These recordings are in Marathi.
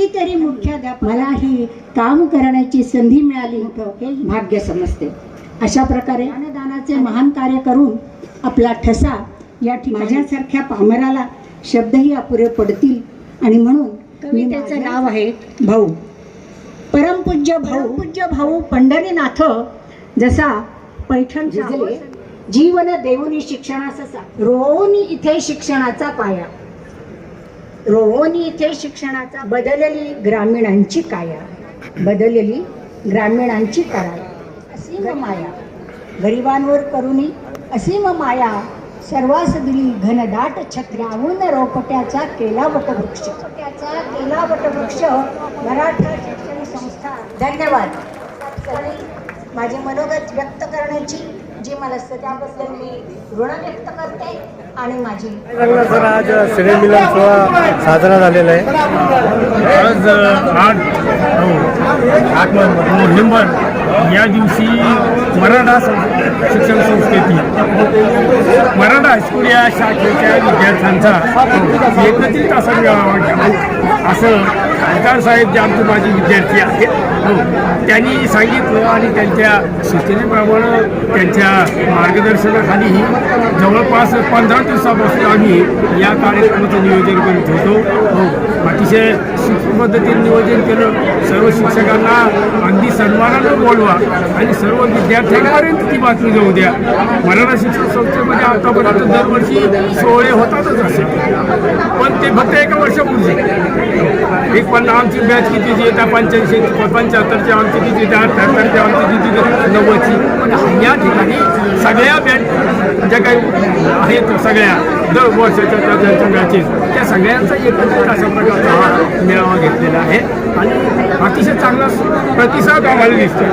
कितीतरी मुख्याध्यापक मला ही काम करण्याची संधी मिळाली हे भाग्य समजते. अशा प्रकारे अन्नदानाचे महान कार्य करून आपला ठसा या माझ्यासारख्या पामराला शब्दही अपुरे पडतील. आणि म्हणून कवितेचं नाव आहे भाऊ. परमपूज्य भाऊ. पूज्य भाऊ पंढरीनाथ जसा पैठण झिजले. जीवन देऊनी शिक्षणाचा रोवनी इथे शिक्षणाचा पाया. रोवनी इथे शिक्षणाचा बदलली ग्रामीणांची काया बदलली ग्रामीणांची काया असीम माया. गरिबांवर करुणी असीम माया सर्वास दिली घनदाट छत्र्याहून रोपट्याचा केला वटवृक्ष. त्याचा केला वटवृक्ष मराठा शिक्षण संस्था. धन्यवाद. माझे मनोगत व्यक्त करण्याची जी मला असतं त्याबद्दल मी ऋण व्यक्त करते आणि माझी सर आज श्रेयमिलन सोहळा साजरा झालेला आहे. आज आठ आठ नोव्हेंबर या दिवशी मराठा शिक्षण संस्थेतील मराठा हायस्कूल या शाखेच्या विद्यार्थ्यांचा एकत्रित असा मेळावा घ्यावा असं खासदार साहेब जे आमचे माझे विद्यार्थी आहेत हो, त्यांनी सांगितलं आणि त्यांच्या सूचनेप्रमाणे त्यांच्या मार्गदर्शनाखाली जवळपास पंधरा दिवसापासून आम्ही या कार्यक्रमाचं नियोजन करत होतो. हो, अतिशय सूक्ष्म पद्धतीने नियोजन केलं. सर्व शिक्षकांना अगदी सन्मानानं बोलवा आणि सर्व विद्यार्थ्यांपर्यंत ती बातमी जाऊ द्या. मराठा शिक्षण संस्थेमध्ये आतापर्यंत दरवर्षी सोहळे होतातच असे. पण ते फक्त एका वर्षापूर्वी. एक पण आमची बॅच कितीची येतात पंच्याऐंशी पंच्याहत्तरची आमची किती येतात अठ्ठ्याहत्तरची आमची किती नव्वदची. पण या ठिकाणी सगळ्या बॅच ज्या काही आहेत सगळ्या दर वर्षाच्या त्या ज्यांच्या बॅचेस त्या सगळ्यांचा एकत्रित अशा प्रकारचा हा मेळावा घेतलेला आहे. आणि अतिशय चांगला प्रतिसाद आम्हाला दिसतो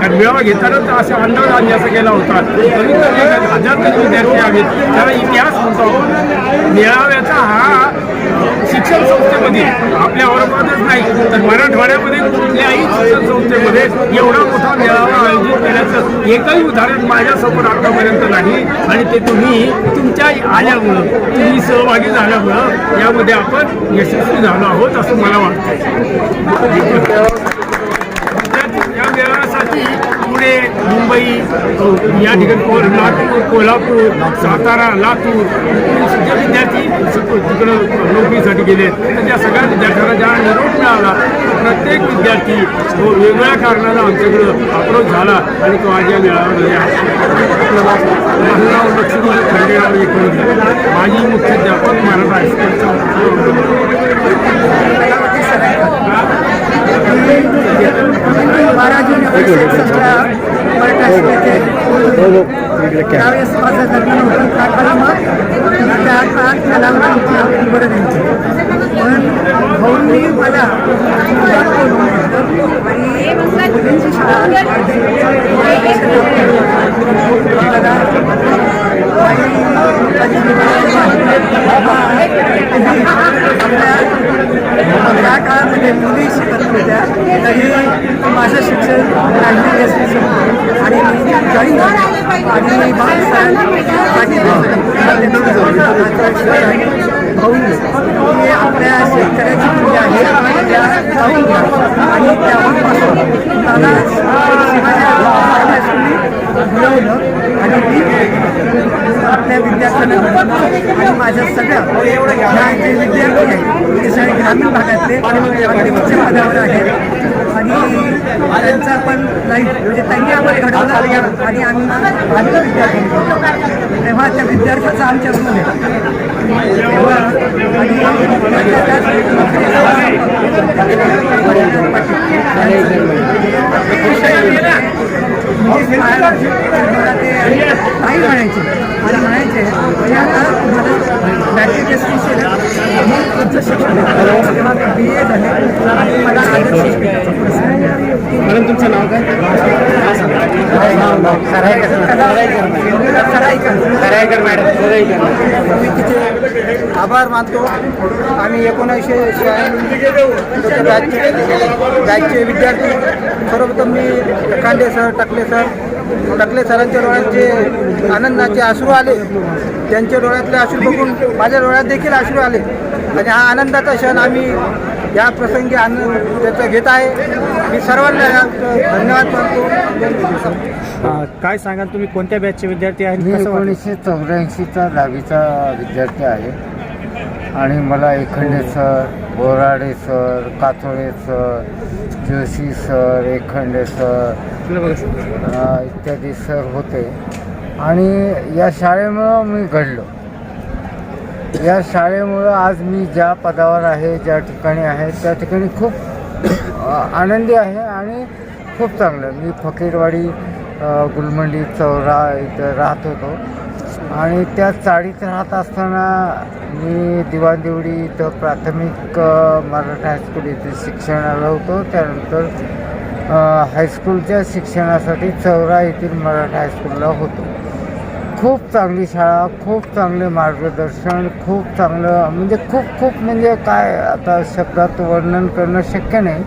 कारण मेळावा घेतानाच असा अंदाज आम्ही असा केला होता. कमीत कमी हजार तरी विद्यार्थी आहेत. त्याला इतिहास म्हणतो. मेळाव्याचा हा शिक्षण संस्थेमध्ये आपल्या औरंगाबादच नाही तर मराठवाड्यामध्ये कुठल्याही संस्थेमध्ये एवढा मोठा मेळावा आयोजित केल्याचं एकही उदाहरण माझ्यासमोर आतापर्यंत नाही. आणि ते तुम्ही तुमच्या आल्यामुळं तुम्ही सहभागी झाल्यामुळं यामध्ये आपण यशस्वी झालो आहोत असं मला वाटतं पुणे मुंबई या ठिकाणी लातूर कोल्हापूर सातारा लातूर जे विद्यार्थी तिकडं नोकरीसाठी गेले तर त्या म्हणजे सगळ्या विद्यार्थ्यांना ज्या निरोप मिळाला प्रत्येक विद्यार्थी तो वेगवेगळ्या कारणानं आमच्याकडं अप्रोच झाला आणि तो आज या मेळाव्यामध्ये लक्ष्मी खंडेराव एकूण माजी मुख्याध्यापक मराठा हायस्कूलचा बारा जून एकोणीसशे एकसष्टला मराठा शाळेचे त्यावेळेस माझं लग्न नव्हतं त्या काळी मग त्या काळात मला निवड द्यायची म्हणून भाऊंनी मला आणि मुलींची शाळा मला आणि माझी आपल्या त्या काळामध्ये मुली शिकत होत्या तरी माझं शिक्षण राजनीती असल्याचं आणि मी जॉईन झाले पाटील भाऊ हे आपल्या शेतकऱ्याची पूजा आहे त्या जाऊन घ्या आणि त्यापासून त्याला शिवाजी आणि मी आपल्या विद्यार्थ्यांना आणि माझ्या सगळ्या जे विद्यार्थी आहेत ते सगळे ग्रामीण भागातले आणि उच्च पदावर आहेत आणि त्यांचा पण लाईफ म्हणजे त्यांनी आम्हाला घडवला आणि आम्ही आम्ही विद्यार्थी तेव्हा त्या विद्यार्थ्याचा आमच्या आहे नाही म्हणायचे आणि म्हणायचे आता बी ए झाले आणि मला आदर्श मॅडम तुमचं नाव काय? करायकर मॅडम मी आभार मानतो. आम्ही एकोणीसशे शहाऐंशी बॅचचे विद्यार्थी सर्वप्रथम मी कांडे सर टकले सर टकले सरांच्या डोळ्यात जे आनंदाचे अश्रू आले. त्यांच्या डोळ्यातले अश्रू बघून माझ्या डोळ्यात देखील अश्रू आले. आणि हा आनंदाचा क्षण आम्ही या प्रसंगी आनंद त्याचा घेत आहे. मी सर्वांना धन्यवाद मानतो. काय सांगाल तुम्ही? कोणत्या बॅचचे विद्यार्थी आहेत? वाटलं? एकोणीसशे चौऱ्याऐंशीचा दहावीचा विद्यार्थी आहे. आणि मला Ekhande sir Borade sir Katole sir Joshi sir Ekhande sir इत्यादी सर होते. आणि या शाळेमुळं मी घडलो. या शाळेमुळं आज मी ज्या पदावर आहे ज्या ठिकाणी आहे त्या ठिकाणी खूप आनंदी आहे आणि खूप चांगलं. मी फकीरवाडी गुलमंडी चौरा इथं राहत होतो आणि त्या चाळीत राहत असताना मी दिवाणदिवडी इथं प्राथमिक मराठा हायस्कूल इथे शिक्षणाला होतो त्यानंतर हायस्कूलच्या शिक्षणासाठी चौरा येथील मराठा हायस्कूलला होतो. खूप चांगली शाळा खूप चांगले मार्गदर्शन खूप चांगलं म्हणजे खूप खूप म्हणजे काय आता शब्दात वर्णन करणं शक्य नाही.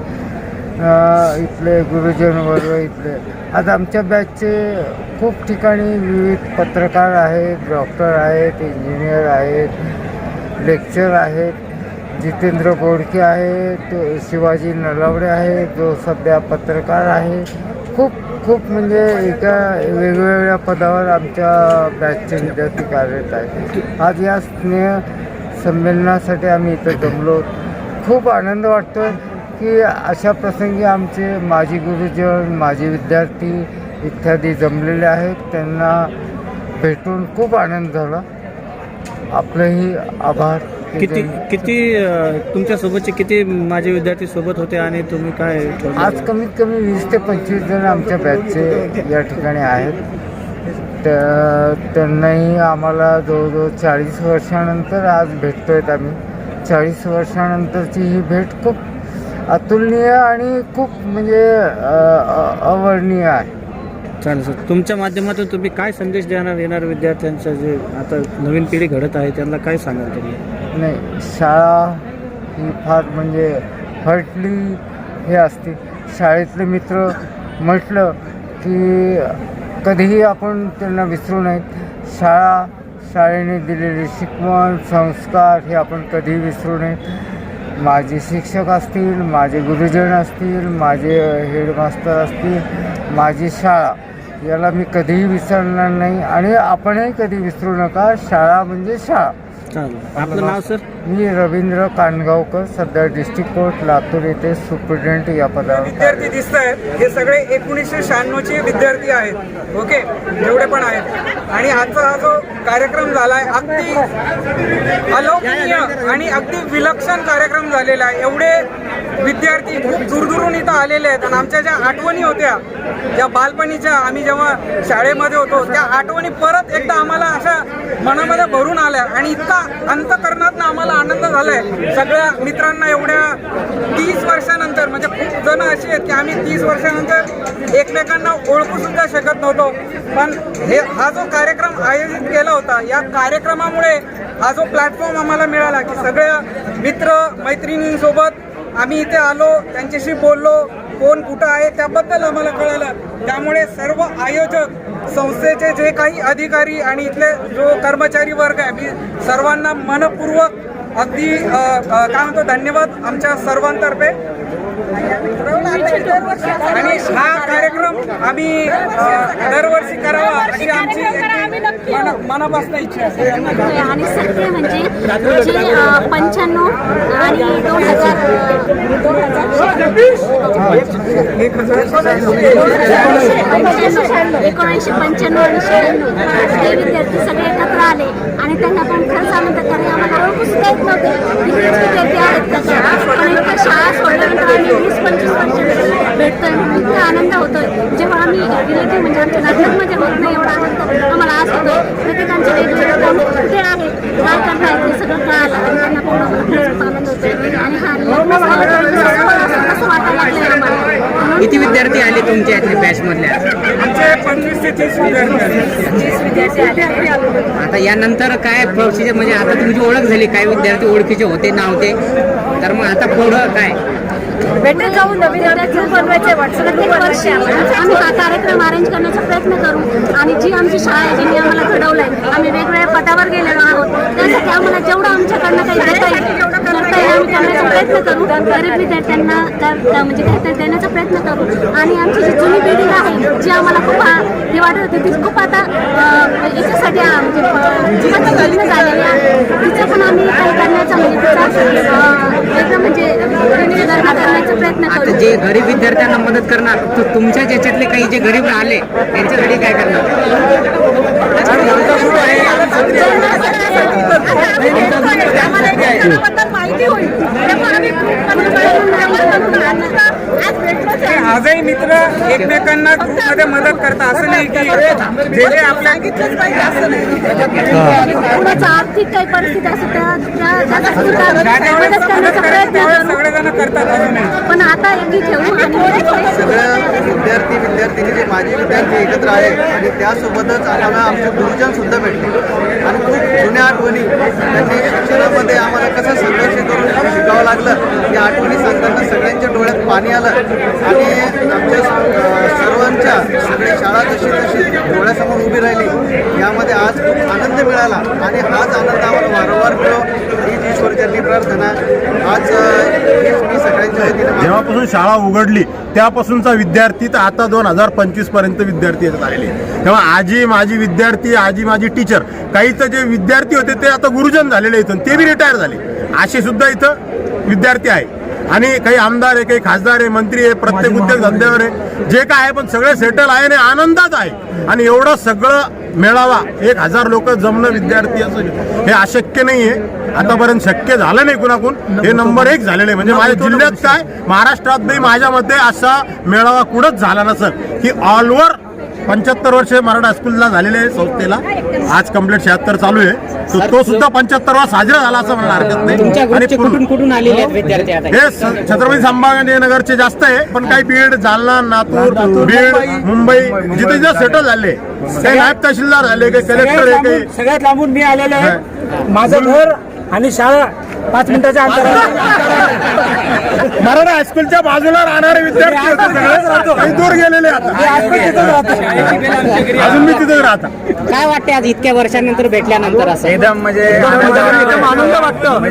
इथले गुरुजन वर्ग इथले. आज आमच्या बॅचचे खूप ठिकाणी विविध पत्रकार आहेत डॉक्टर आहेत इंजिनियर आहेत लेक्चर आहेत. जितेंद्र गोडके आहेत शिवाजी नलावडे आहेत जो सध्या पत्रकार आहे. खूप खूप म्हणजे एका वेगवेगळ्या पदावर आमच्या बॅचचे विद्यार्थी कार्यरत आहेत. आज या स्नेह संमेलनासाठी आम्ही इथं जमलो. खूप आनंद वाटतो की अशा प्रसंगी आमचे माजी गुरुजन माजी विद्यार्थी इत्यादी जमलेले आहेत. त्यांना भेटून खूप आनंद झाला. आपलंही आभार. किती किती अ, तुमच्या सोबतचे किती माझे विद्यार्थी सोबत होते आणि तुम्ही काय? आज कमीत कमी वीस ते पंचवीस जण आमच्या बॅचचे या ठिकाणी आहेत. त्या त्यांनाही आम्हाला जवळजवळ चाळीस वर्षानंतर आज भेटतोय आम्ही. चाळीस वर्षानंतरची ही भेट खूप अतुलनीय आणि खूप म्हणजे अ, अ- अवर्णनीय आहे. चालेल सर. तुमच्या माध्यमातून तुम्ही काय संदेश देणार येणार विद्यार्थ्यांचं जे आता नवीन पिढी घडत आहे त्यांना काय सांगाल तुम्ही? नाही शाळा ही फार म्हणजे हटली हे असते. शाळेतले मित्र म्हटलं की कधीही आपण त्यांना विसरू नयेत शाळा शाळेने दिलेले शिकवण संस्कार हे आपण कधीही विसरू नयेत माझे शिक्षक असतील माझे गुरुजन असतील माझे हेडमास्टर असतील माझी शाळा याला मी कधीही विसरणार नाही आणि आपणही कधी विसरू नका. शाळा म्हणजे शाळा. आपलं नाव सर? मी रवींद्र कानगावकर सध्या डिस्ट्रिक्ट कोर्ट लातूर येथे सुप्रिटेंडेंट या पदावर विद्यार्थी दिसत आहेत हे सगळे एकोणीसशे शहाण्णवचे विद्यार्थी आहेत. ओके? जेवढे पण आहेत. आणि आजचा हा जो कार्यक्रम झालाय अगदी अलौकिक आणि अगदी विलक्षण कार्यक्रम झालेला आहे. एवढे विद्यार्थी खूप दूरदूरून इथं आलेले आहेत. आणि आमच्या ज्या आठवणी होत्या ज्या बालपणीच्या आम्ही जेव्हा शाळेमध्ये होतो त्या आठवणी परत एकदा आम्हाला अशा मनामध्ये भरून आल्या. आणि इतका अंतकरणातनं आम्हाला आनंद झालाय. सगळ्या मित्रांना एवढ्या तीस वर्षानंतर म्हणजे खूप जण अशी आहेत की आम्ही तीस वर्षानंतर एकमेकांना ओळखू सुद्धा शकत नव्हतो. पण हे हा जो कार्यक्रम आयोजित केला होता या कार्यक्रमामुळे हा जो प्लॅटफॉर्म आम्हाला मिळाला की सगळ्या मित्र मैत्रिणींसोबत आम्ही इथे आलो त्यांच्याशी बोललो कोण कुठं आहे त्याबद्दल आम्हाला कळालं. त्यामुळे सर्व आयोजक संस्थेचे जे काही अधिकारी आणि इथले जो कर्मचारी वर्ग आहे मी सर्वांना मनपूर्वक अगदी काय म्हणतो धन्यवाद आमच्या सर्वांतर्फे. आणि हा कार्यक्रम आम्ही दरवर्षी करावा अशी आमची मन- मनापासून इच्छा आहे. आणि सत्य म्हणजे पंच्याण्णव आणि दोन हजार एकोणीसशे पंच्याण्णव आणि शहाण्णव. विद्यार्थी सगळे एकत्र आले आणि त्यांना पण खरंच आनंद कारण आम्हाला ओळखू सुद्धा येत नव्हते इतकेच विद्यार्थी आहेत त्याच्या पण इतकं शाळा सोडल्यानंतर आम्ही वीस पंचवीस वर्ष भेटतोय म्हणून इतका आनंद होतोय. जेव्हा आम्ही रिलेटिव्ह म्हणजे आमच्या नाटकांमध्ये होत नाही एवढा आनंद. आम्हाला आज होतो. प्रत्येकांचे वेगवेगळे प्रमुख खेळ आहेत काय करतायत ते सगळं कळालं. आणि त्यांना पूर्ण आनंद होतोय. आणि हा कसं वाटायला लागलंय आम्हाला. किती विद्यार्थी आले तुमच्या इथल्या बॅच मधल्या ते आता यानंतर काय प्रोसिजर म्हणजे आता तुमची ओळख झाली काय विद्यार्थी ओळखीचे होते नव्हते तर मग आता पुढं काय? भेटत जाऊन नवीन ग्रुप बनवायचे आम्ही हा कार्यक्रम अरेंज करण्याचा प्रयत्न करू. आणि जी आमची शाळा आहे जिने आम्हाला घडवलंय आम्ही वेगवेगळ्या पदावर गेलेलो आहोत. त्यासाठी आम्हाला जेवढं आमच्याकडनं काही देता येईल आम्ही करण्याचा प्रयत्न करू. गरीब विद्यार्थ्यांना म्हणजे काहीतरी देण्याचा प्रयत्न करू. आणि आमची जी जुनी बिल्डिंग आहे जी आम्हाला खूप हे वाटत होती ती खूप आता याच्यासाठी म्हणजे झालेली आहे. तिचं पण आम्ही काही करण्याचा म्हणजे तिचा म्हणजे करण्याचा प्रयत्न करू. जे गरीब विद्यार्थ्यांना मदत करणार तुमच्या ज्याच्यातले काही जे गरीब राहिले त्यांच्यासाठी काय करणार? माहिती होईल आजही मित्र एकमेकांना ग्रुपमध्ये मदत करतात. असं नाही की जे जे आपल्या कुणाचं आर्थिक काही परिस्थिती सगळेजण करतात असं नाही. पण आता एकी सगळ्या विद्यार्थी विद्यार्थिनी जे माजी विद्यार्थी एकत्र आहेत आणि त्यासोबतच आम्हाला आमचे गुरुजन सुद्धा भेटले. जुन्या आठवणी. त्यांनी शिक्षणामध्ये आम्हाला कसं संघर्ष करून शिकावं लागलं या आठवणी सांगताना सगळ्यांच्या डोळ्यात पाणी आलं. आणि आमच्या सर्वांच्या सगळी शाळा जशी तशी डोळ्यासमोर उभी राहिली. यामध्ये आज खूप आनंद मिळाला. आणि हाच आनंद आम्हाला वारंवार मिळो हीच ईश्वरचरणी प्रार्थना. आज मी सगळ्यांच्या वतीने. जेव्हापासून शाळा उघडली त्यापासूनचा विद्यार्थी तर आता दोन हजार पंचवीसपर्यंत विद्यार्थी येत आलेले तेव्हा आजी माझी विद्यार्थी आजी माझी टीचर काही तर जे विद्यार्थी होते ते आता गुरुजन झालेले इथून ते बी रिटायर झाले. असे सुद्धा इथं विद्यार्थी आहे. आणि काही आमदार आहे काही खासदार आहे मंत्री आहे प्रत्येक उद्योग धंद्यावर आहे. जे काय आहे पण सगळे सेटल आहे आणि आनंदात आहे. आणि एवढं सगळं मेळावा. एक हजार लोक जमणं विद्यार्थी असं हे अशक्य नाही आहे आतापर्यंत शक्य झालं नाही कुणाकून. हे नंबर एक झालेलं आहे. म्हणजे माझ्या जिल्ह्यात काय? महाराष्ट्रात नाही माझ्यामध्ये असा मेळावा कुठंच झाला नसेल. की ऑलवर पंच्याहत्तर वर्ष मराठा हायस्कूलला झालेले आहे संस्थेला. आज कंप्लीट शहात्तर चालू आहे. तो तो सुद्धा पंच्याहत्तरवा साजरा झाला असं मला हरकत नाही. आणि ग्रुपचे पूर्ण- कुठून कुठून आलेले आहेत विद्यार्थी आता? हे स- छत्रपती संभाजीनगरचे जास्त आहे पण काही बीड जालना नागपूर बीड मुंबई जिथे जिथे सेटल झाले काही नायब तहसीलदार झाले काही कलेक्टर आहे काही सगळ्यात लांबून मी आलेलो आहे. माझं घर आणि शाळा पाच मिनिटाच्या अंतरावर. मराठा हायस्कूलच्या बाजूला राहणारे विद्यार्थी होते सगळे. काही दूर गेलेले आता. अजून मी तिथे राहता. काय वाटते आज इतक्या वर्षांनंतर भेटल्यानंतर असं? एकदम म्हणजे आनंद वाटतं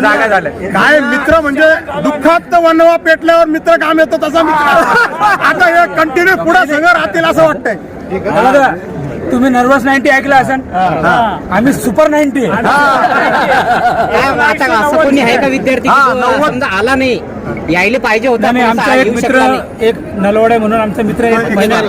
जागा झाल्या. काय मित्र म्हणजे दुःखात तर वनवा पेटल्यावर मित्र काम येतो तसा मित्र. आता हे कंटिन्यू पुढे सगळं राहतील असं वाटतंय. तुम्ही नर्वस नाईन्टी ऐकलं असेल? आम्ही सुपर नाईन्टी असं कोणी आहे का विद्यार्थी समजा आला नाही? यायला पाहिजे होता पण आमचा एक मित्र नाही. एक नलवडे म्हणून आमचा मित्र एक. अविनाश.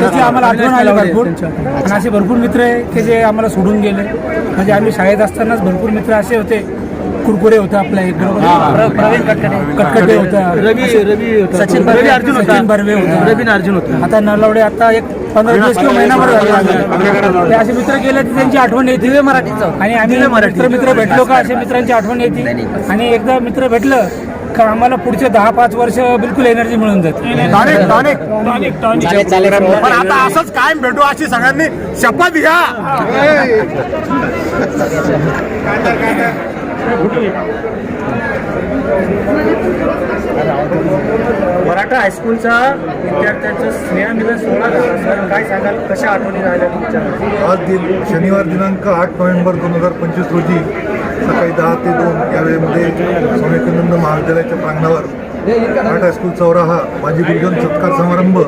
त्याची आम्हाला आठवण आली भरपूर. आणि असे भरपूर मित्र आहे की जे आम्हाला सोडून गेले. म्हणजे आम्ही शाळेत असतानाच भरपूर मित्र असे होते. कुरकुरे होता आपला एक बरोबर प्रवीण कटकटे. होता. रवी रवी सचिन रवी अर्जुन सचिन बर्वे होता. रवीन अर्जुन होता. आता नलवडे आता एक पंधरा दिवस किंवा महिनाभर झाला. ते असे मित्र गेले तर त्यांची आठवण येते. मराठीचं. आणि आम्ही मित्र मित्र भेटलो का असे मित्रांची आठवण येते. आणि एकदा मित्र भेटलं का आम्हाला पुढचे दहा पाच वर्ष बिलकुल एनर्जी मिळून जाते. पण आता असंच कायम भेटू अशी सगळ्यांनी शपथ घ्या. मराठा हायस्कूलचा विद्यार्थ्यांचा स्नेहमिलन सोहळा झाला. सर काय सांगाल? कशा आठवणी राहिल्या तुमच्या? आज दिन शनिवार दिनांक आठ नोव्हेंबर दोन हजार पंचवीस रोजी सकाळी दहा ते दोन या वेळेमध्ये स्वामी महाविद्यालयाच्या प्रांगणावर मराठा हायस्कूल चौराहा माजी गुरुजन सत्कार समारंभ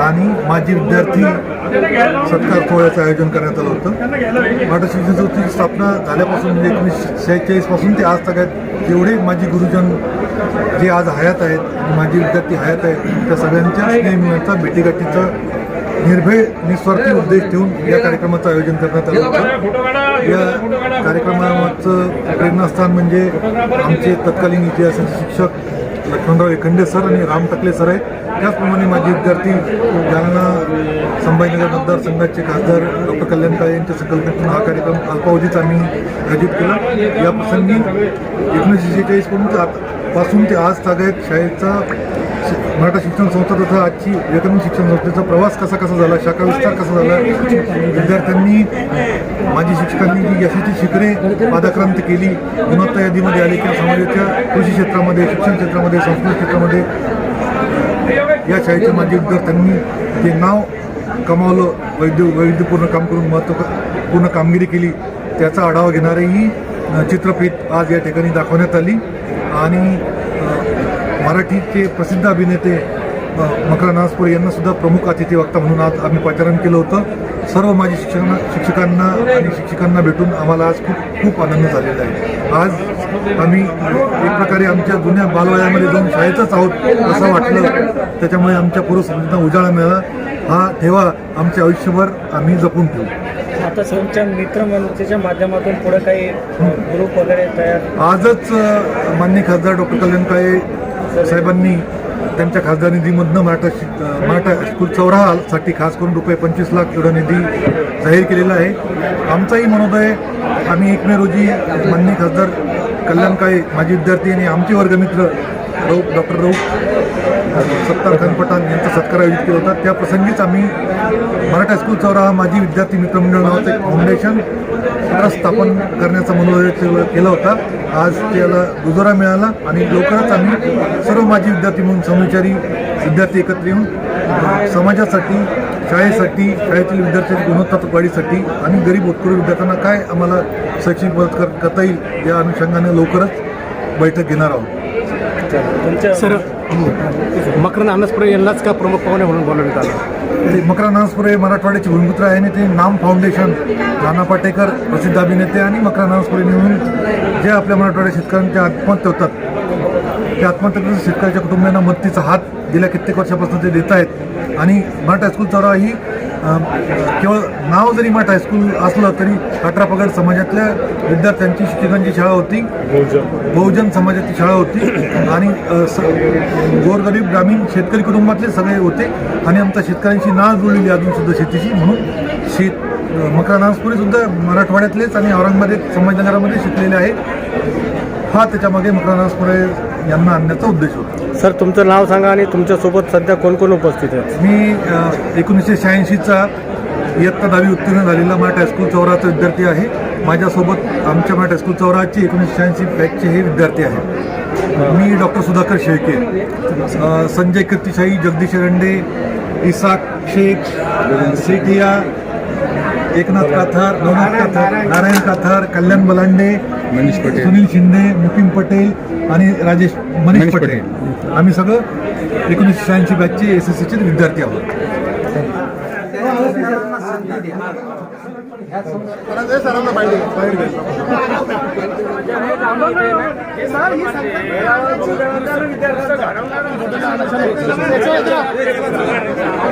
आणि माजी विद्यार्थी सत्कार सोहळ्याचं आयोजन करण्यात आलं होतं. मराठा शिक्षण संस्थेची स्थापना झाल्यापासून म्हणजे एकोणीसशे शेहेचाळीसपासून ते आज सगळ्यात जेवढे माजी गुरुजन जे आज हयात आहेत आणि माजी विद्यार्थी हयात आहेत त्या सगळ्यांच्या स्नेहमिळांचा भेटीगाठीचा निर्भय निस्वार्थी उद्देश ठेवून या कार्यक्रमाचं आयोजन करण्यात आलं होतं. या कार्यक्रमाचं प्रेरणास्थान म्हणजे आमचे तत्कालीन इतिहासाचे शिक्षक लक्ष्मणराव एखंडे सर आणि राम टकले सर आहेत. त्याचप्रमाणे माझे विद्यार्थी जालना संभाजीनगर मतदारसंघाचे खासदार डॉक्टर कल्याण काळे यांच्या संकल्पनेतून हा कार्यक्रम अल्पावधीच आम्ही आयोजित केला. या प्रसंगी एकोणीसशे शेहेचाळीसपासून ते आज तागायत शाळेचा मराठा शिक्षण संस्था तथा आजची विवेकानंद शिक्षण संस्थेचा प्रवास कसा कसा झाला शाखा विस्तार कसा झाला? विद्यार्थ्यांनी माजी शिक्षकांनी जी यशाची शिखरे पादाक्रांत केली गुणवत्ता यादीमध्ये आली किंवा समाजाच्या कृषी क्षेत्रामध्ये शिक्षण क्षेत्रामध्ये संस्कृत क्षेत्रामध्ये या शाळेच्या माजी विद्यार्थ्यांनी जे नाव कमावलं वैद्य वैविध्यपूर्ण काम करून महत्त्वपूर्ण कामगिरी केली त्याचा आढावा घेणारी ही चित्रफित आज या ठिकाणी दाखवण्यात आली. आणि मराठीचे प्रसिद्ध अभिनेते मकरा नासपुरे यांना सुद्धा प्रमुख अतिथी वक्ता म्हणून आज आम्ही पाचारण केलं होतं. सर्व माझी शिक्षकांना शिक्षकांना आणि शिक्षकांना भेटून आम्हाला आज खूप खूप आनंद झालेला आहे. आज आम्ही एक प्रकारे आमच्या जुन्या बालवयामध्ये जाऊन शाळेतच आहोत असं वाटलं. त्याच्यामुळे आमच्या पूर्वसंस्थेना उजाळा मिळाला. हा ठेवा आमच्या आयुष्यभर आम्ही जपून ठेवू. आता तुमच्या मित्रमंडळीच्या माध्यमातून पुढे काही ग्रुप वगैरे तयार आजच अ, माननीय खासदार डॉक्टर कल्याण काळे साहेबांनी त्यांच्या खासदार निधीमधनं मराठा शिक- मराठा स्कूल चौराहासाठी खास करून रुपये पंचवीस लाख एवढा निधी जाहीर केलेला आहे. आमचाही मनोदय आम्ही एक मे रोजी माननीय खासदार कल्याण काळे माजी विद्यार्थी आणि आमचे वर्गमित्र रौफ डॉक्टर रौफ सत्तार खान पठाण यांचा सत्कार आयोजित केला होता. त्या प्रसंगीच आम्ही मराठा स्कूल चौराहा माजी विद्यार्थी मित्रमंडळ नावाचं एक फाउंडेशन स्थापन करण्याचा मनोदय केला होता. आज त्याला दुजोरा मिळाला आणि लवकरच आम्ही सर्व माजी विद्यार्थी म्हणून समविचारी विद्यार्थी एकत्र येऊन समाजासाठी शाळेसाठी शाळेतील विद्यार्थ्यांची गुणवत्ता वाढीसाठी आणि गरीब उत्कृष्ट विद्यार्थ्यांना काय आम्हाला शैक्षणिक मदत कर करता येईल या अनुषंगाने लवकरच बैठक घेणार आहोत. सर मकरंद अनसपुरे यांनाच का प्रमुख पाहुणे म्हणून बोलवण्यात आलं? ते मकरा हे मराठवाड्याचे भूमिपुत्र आहे आणि ते नाम फाउंडेशन नाना पाटेकर प्रसिद्ध अभिनेते आणि मकरा नानसपुरे मिळून जे आपल्या मराठवाड्या शेतकऱ्यांच्या आत्महत्या होतात. त्या आत्महत्या शेतकऱ्याच्या कुटुंबियांना मदतीचा हात गेल्या कित्येक वर्षापासून ते देत आहेत. आणि मराठा हायस्कूल चौरा ही केवळ नाव जरी मराठा हायस्कूल असलं तरी अठरा पगड समाजातल्या विद्यार्थ्यांची शिक्षकांची शाळा होती. बहुजन. समाजाची शाळा होती. आणि गोरगरीब ग्रामीण शेतकरी कुटुंबातले सगळे होते. आणि आमच्या शेतकऱ्यांची नाळ जुळलेली अजून सुद्धा शेतीशी म्हणून. शेत अ, मकरा नासपुरी सुद्धा मराठवाड्यातलेच आणि औरंगाबाद संभाजीनगरामध्ये शिकलेले आहेत हा त्याच्यामागे मकरा नासपुरे यांना आणण्याचा उद्देश होता. सर तुमचं नाव सांगा आणि तुमच्यासोबत सध्या कोण कोण उपस्थित आहेत? मी एकोणीसशे शहाऐंशीचा इयत्ता दहावी उत्तीर्ण झालेला मराठा हायस्कूल चौराचा विद्यार्थी आहे. माझ्यासोबत आमच्या मराठा हायस्कूल चौराचे एकोणीसशे शहाऐंशी बॅचचे हे विद्यार्थी आहेत. मी डॉक्टर सुधाकर शेळके संजय कीर्तिशाही जगदीश रंडे इसाक शेख सेठिया एकनाथ काथार नवनाथ काथार नारायण काथार कल्याण बलांडे मनीष पटेल. सुनील शिंदे मुकीम पटेल आणि राजेश मनीष पटेल. आम्ही सगळं एकोणीसशे शहाऐंशी बॅचचे एस एस सीचे विद्यार्थी आहोत.